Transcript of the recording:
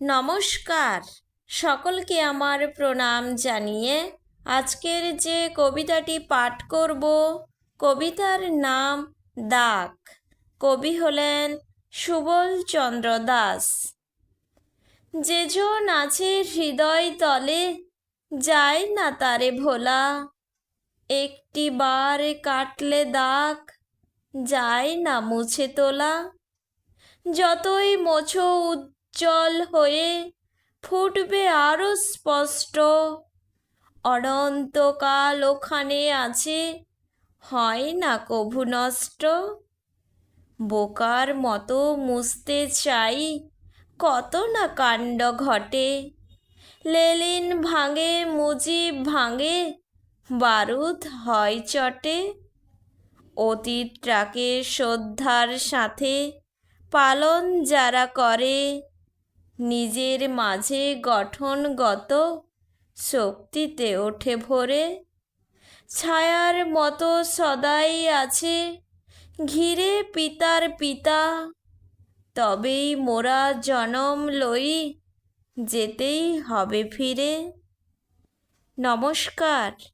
নমস্কার। সকলকে আমার প্রণাম জানিয়ে আজকের যে কবিতাটি পাঠ করব, কবিতার নাম দাগ। কবি হলেন সুবল চন্দ্র দাস। যেজন আছে হৃদয় তলে, যায় না তারে ভোলা। একটি বার কাটলে দাগ, যায় না মুছে তোলা। যতই মোছো উজ্জ্বল হয়ে ফুটবে আরও স্পষ্ট। অনন্তকাল ওখানে আছে, হয় না কভু নষ্ট? বোকার মতো মুছতে চাই, কত না কাণ্ড ঘটে? লেলিন ভাঙে, মুজিব ভাঙে, বারুদ হয় চটে। অতীতটাকে শ্রদ্ধার সাথে পালন যারা করে নিজের মাঝে গঠনগত শক্তিতে ওঠে ভরে। ছায়ার মতো সদাই আছে, ঘিরে পিতার পিতা। তবেই মোরা জনম লই, যেতেই হবে ফিরে। নমস্কার।